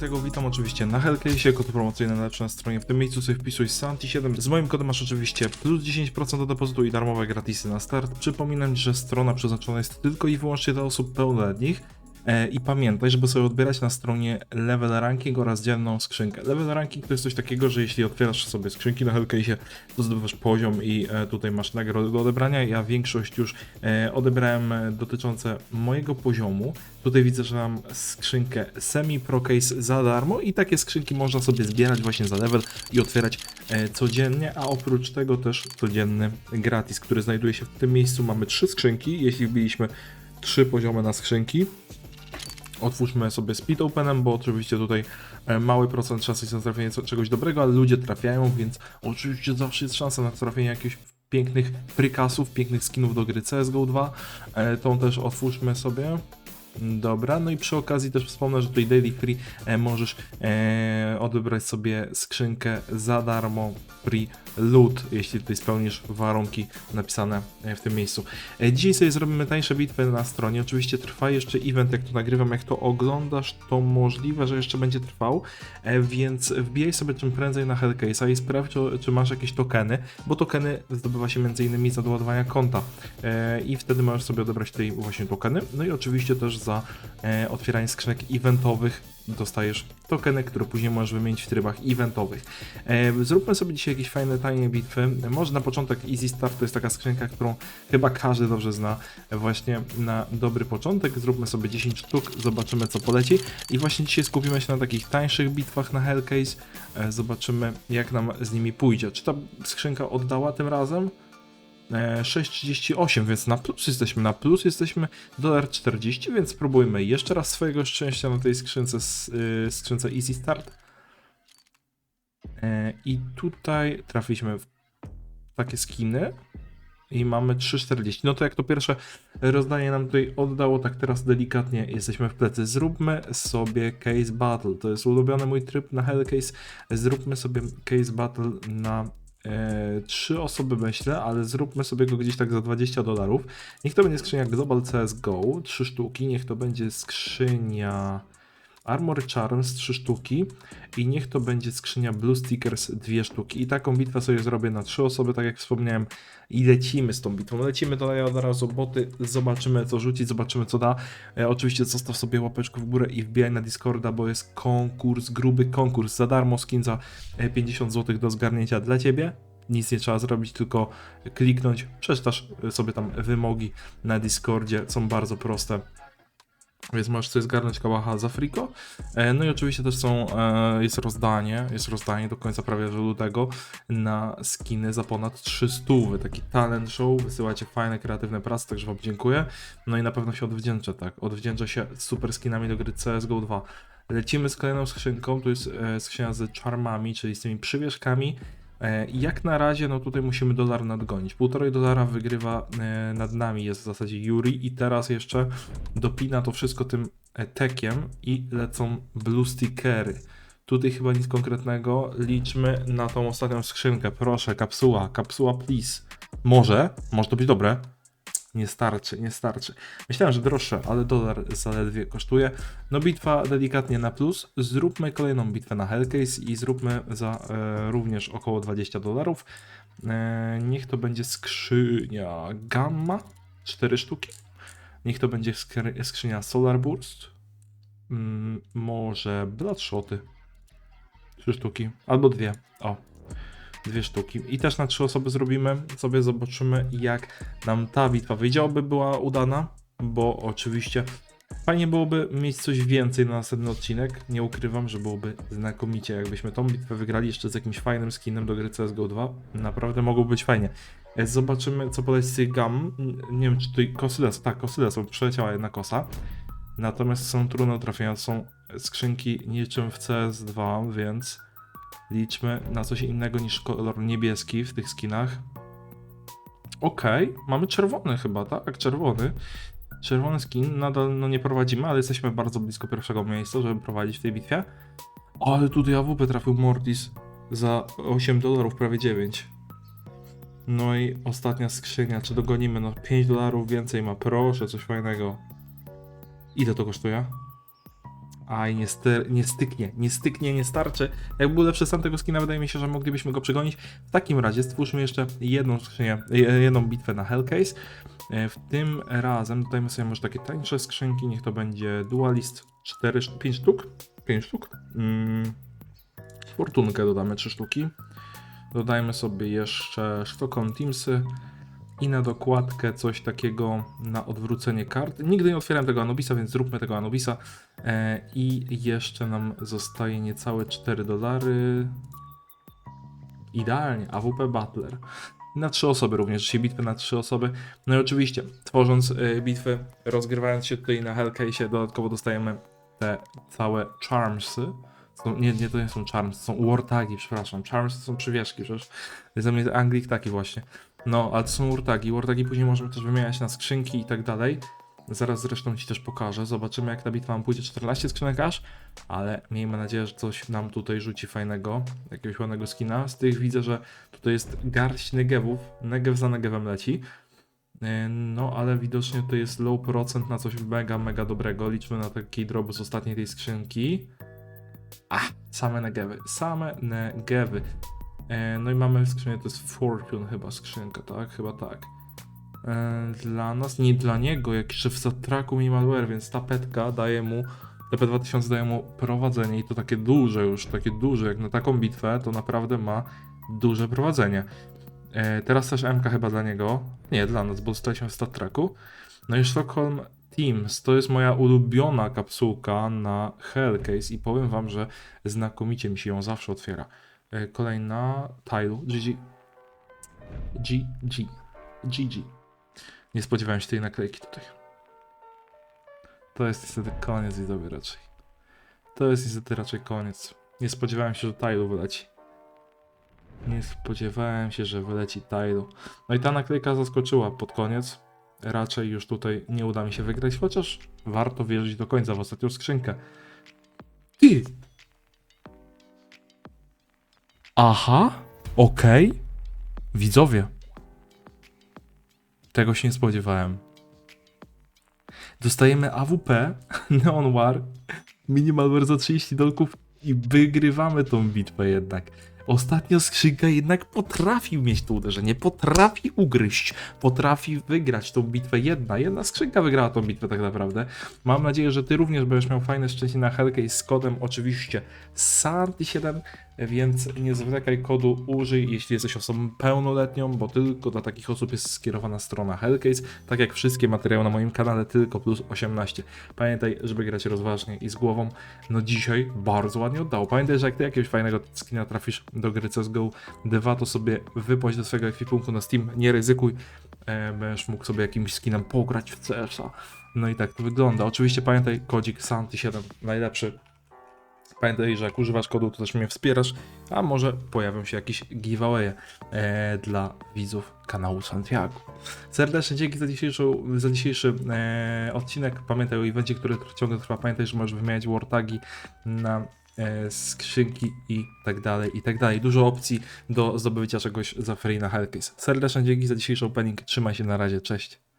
Santiago, witam oczywiście na Hellcase, kod promocyjny najlepszy na stronie. W tym miejscu sobie wpisuj Santi7. Z moim kodem masz oczywiście plus 10% do depozytu i darmowe gratisy na start. Przypominam że strona przeznaczona jest tylko i wyłącznie dla osób pełnoletnich. E, I pamiętaj, żeby sobie odbierać na stronie level ranking oraz dzienną skrzynkę. Level ranking to jest coś takiego, że jeśli otwierasz sobie skrzynki na Hellcase, to zdobywasz poziom i e, tutaj masz nagrody do odebrania. Ja większość już e, odebrałem dotyczące mojego poziomu. Tutaj widzę, że mam skrzynkę Semi Pro Case za darmo i takie skrzynki można sobie zbierać właśnie za level i otwierać codziennie, a oprócz tego też codzienny gratis, który znajduje się w tym miejscu. Mamy trzy skrzynki, jeśli wbiliśmy trzy poziomy na skrzynki. Otwórzmy sobie Speed Openem, bo oczywiście tutaj e, mały procent szansy jest na trafienie czegoś dobrego, ale ludzie trafiają, więc oczywiście zawsze jest szansa na trafienie jakichś pięknych frikasów, pięknych skinów do gry CSGO 2. E, Tą też otwórzmy sobie. Dobra, no i przy okazji też wspomnę, że tutaj Daily Free e, możesz e, odebrać sobie skrzynkę za darmo free loot, jeśli tutaj spełnisz warunki napisane e, w tym miejscu. E, dzisiaj sobie zrobimy tańsze bitwy na stronie. Oczywiście trwa jeszcze event, jak to nagrywam, jak to oglądasz, to możliwe, że jeszcze będzie trwał, e, więc wbijaj sobie czym prędzej na Hellcase'a i sprawdź, czy, czy masz jakieś tokeny, bo tokeny zdobywa się m.in. za doładowania konta e, i wtedy możesz sobie odebrać tutaj właśnie tokeny. No i oczywiście też za e, otwieranie skrzynek eventowych dostajesz tokeny, które później możesz wymienić w trybach eventowych. E, zróbmy sobie dzisiaj jakieś fajne, tanie bitwy. Może na początek Easy Start to jest taka skrzynka, którą chyba każdy dobrze zna. Właśnie na dobry początek zróbmy sobie 10 sztuk, zobaczymy co poleci. I właśnie dzisiaj skupimy się na takich tańszych bitwach na Hellcase. E, zobaczymy jak nam z nimi pójdzie. Czy ta skrzynka oddała tym razem? E, 6,38, więc na plus jesteśmy, na plus jesteśmy dolar 40, więc spróbujmy jeszcze raz swojego szczęścia na tej skrzynce, y, skrzynce Easy Start. E, I tutaj trafiliśmy w takie skiny i mamy 3,40. No to jak to pierwsze rozdanie nam tutaj oddało, tak teraz delikatnie jesteśmy w plecy. Zróbmy sobie Case Battle. To jest ulubiony mój tryb na Hellcase. Zróbmy sobie Case Battle na e, trzy osoby myślę, ale zróbmy sobie go gdzieś tak za 20 dolarów. Niech to będzie skrzynia Global CSGO, 3 sztuki, niech to będzie skrzynia Armor Charms, 3 sztuki i niech to będzie skrzynia Blue Stickers, 2 sztuki. I taką bitwę sobie zrobię na 3 osoby, tak jak wspomniałem, i lecimy z tą bitwą. Lecimy dalej od razu boty, zobaczymy co rzucić, zobaczymy co da. E, oczywiście zostaw sobie łapeczkę w górę i wbijaj na Discorda, bo jest konkurs, gruby konkurs, za darmo skin za e, 50 zł do zgarnięcia dla Ciebie. Nic nie trzeba zrobić, tylko kliknąć, przeczytasz sobie tam wymogi na Discordzie, są bardzo proste. Więc możesz sobie zgarnąć kałacha za friko. E, No i oczywiście też są, e, jest rozdanie, jest rozdanie do końca prawie że lutego na skiny za ponad 300. Taki talent show, wysyłacie fajne, kreatywne prace, także Wam dziękuję. No i na pewno się odwdzięczę, tak. Odwdzięczę się super skinami do gry CSGO 2. Lecimy z kolejną skrzynką, tu jest e, skrzynia z charmami, czyli z tymi przywieszkami. E, Jak na razie, no tutaj musimy dolar nadgonić. Półtorej dolara wygrywa e, nad nami, jest w zasadzie Yuri i teraz jeszcze dopina to wszystko tym e, tekiem i lecą blue stickery. Tutaj chyba nic konkretnego. Liczmy na tą ostatnią skrzynkę. Proszę, kapsuła, kapsuła, please. Może, może to być dobre. Nie starczy, nie starczy. Myślałem, że droższe, ale dolar zaledwie kosztuje. No bitwa delikatnie na plus. Zróbmy kolejną bitwę na Hellcase i zróbmy za e, również około 20 dolarów. E, niech to będzie skrzynia Gamma, 4 sztuki. Niech to będzie skry- skrzynia Solar Burst. Mm, może Bloodshoty. 3 sztuki, albo dwie. O, dwie sztuki. I też na trzy osoby zrobimy. Sobie zobaczymy, jak nam ta bitwa wyjdzie. Oby była udana, bo oczywiście fajnie byłoby mieć coś więcej na następny odcinek. Nie ukrywam, że byłoby znakomicie, jakbyśmy tą bitwę wygrali jeszcze z jakimś fajnym skinem do gry CSGO 2. Naprawdę mogło być fajnie. E, Zobaczymy, co poleci z gam. Nie wiem, czy tutaj Kosyles, tak, Kosyles, bo przeleciała jedna kosa. Natomiast są trudno trafiające, są skrzynki niczym w CS2, więc liczmy na coś innego niż kolor niebieski w tych skinach. Okej, mamy czerwony chyba, tak? Czerwony. Czerwony skin, nadal no nie prowadzimy, ale jesteśmy bardzo blisko pierwszego miejsca, żeby prowadzić w tej bitwie. Ale tutaj AWP trafił Mortis za 8 dolarów, prawie 9. No i ostatnia skrzynia, czy dogonimy? No 5 dolarów więcej ma, proszę, coś fajnego. Ile to kosztuje? Aj, nie, ster- nie styknie, nie styknie, nie starczy. Jak był lepszy stan tego skina, wydaje mi się, że moglibyśmy go przegonić. W takim razie stwórzmy jeszcze jedną skrzynię, jedną bitwę na Hellcase. E, W tym razem dodajmy sobie może takie tańsze skrzynki, niech to będzie Dualist 4, 5 sztuk. 5 sztuk. Mm. Fortunkę dodamy 3 sztuki. Dodajmy sobie jeszcze Stockholm Teamsy i na dokładkę coś takiego na odwrócenie kart. Nigdy nie otwieram tego Anubisa, więc zróbmy tego Anubisa. E, I jeszcze nam zostaje niecałe 4 dolary. Idealnie, AWP Butler. Na trzy osoby również, dzisiaj bitwy na trzy osoby. No i oczywiście, tworząc y, bitwy, rozgrywając się tutaj na Hellcase, dodatkowo dostajemy te całe charmsy. Są, nie, nie, to nie są charms, to są wartagi, przepraszam. Charms to są przywieszki, przecież za mnie Anglik taki właśnie. No, ale to są wartagi. Wartagi później możemy też wymieniać na skrzynki i tak dalej. Zaraz zresztą Ci też pokażę. Zobaczymy jak ta bitwa nam pójdzie. 14 skrzynek aż, ale miejmy nadzieję, że coś nam tutaj rzuci fajnego, jakiegoś ładnego skina. Z tych widzę, że tutaj jest garść negewów. Negew za negewem leci. E, No, ale widocznie to jest low procent na coś mega, mega dobrego. Liczmy na taki drop z ostatniej tej skrzynki. A, same negewy, same negewy. E, No i mamy skrzynię, to jest Fortune chyba skrzynka, tak? Chyba tak. E, Dla nas, nie dla niego, jak jeszcze w zatraku minimalware, więc ta petka daje mu, TP2000 daje mu prowadzenie i to takie duże już, takie duże, jak na taką bitwę, to naprawdę ma duże prowadzenie. E, teraz też MK chyba dla niego, nie, dla nas, bo dostaliśmy w stat tracku. No i Stockholm Teams, to jest moja ulubiona kapsułka na Hellcase i powiem wam, że znakomicie mi się ją zawsze otwiera. E, Kolejna Tile, GG. GG. GG. Nie spodziewałem się tej naklejki tutaj. To jest niestety koniec widzowie raczej. To jest niestety raczej koniec. Nie spodziewałem się, że Tailu wyleci. Nie spodziewałem się, że wyleci Tailu. No i ta naklejka zaskoczyła pod koniec. Raczej już tutaj nie uda mi się wygrać, chociaż warto wierzyć do końca w ostatnią skrzynkę. Ty! Aha, okej. Widzowie. Tego się nie spodziewałem. Dostajemy AWP, Neon War, Minimalware za 30 dolków i wygrywamy tą bitwę jednak. Ostatnia skrzynka jednak potrafi mieć to uderzenie, potrafi ugryźć, potrafi wygrać tą bitwę. Jedna, jedna skrzynka wygrała tą bitwę tak naprawdę. Mam nadzieję, że ty również będziesz miał fajne szczęście na Hellcase z kodem oczywiście SANTI7, więc nie zwlekaj kodu użyj, jeśli jesteś osobą pełnoletnią, bo tylko dla takich osób jest skierowana strona Hellcase, tak jak wszystkie materiały na moim kanale, tylko plus 18. Pamiętaj, żeby grać rozważnie i z głową. No dzisiaj bardzo ładnie oddało. Pamiętaj, że jak ty jakiegoś fajnego skina trafisz do gry CSGO 2, to sobie wypłać do swojego ekwipunku na Steam, nie ryzykuj, e, będziesz mógł sobie jakimś skinem pograć w CS-a. No i tak to wygląda. Oczywiście pamiętaj, kodzik SANTI7 najlepszy. Pamiętaj, że jak używasz kodu, to też mnie wspierasz, a może pojawią się jakieś giveawaye e, dla widzów kanału Santiago. Serdecznie dzięki za za dzisiejszy e, odcinek. Pamiętaj o evencie, który ciągle trwa. Pamiętaj, że możesz wymieniać wartagi na e, skrzynki i tak dalej, i tak dalej. Dużo opcji do zdobycia czegoś za free na Hellcase. Serdecznie dzięki za dzisiejszy opening. Trzymaj się na razie, cześć.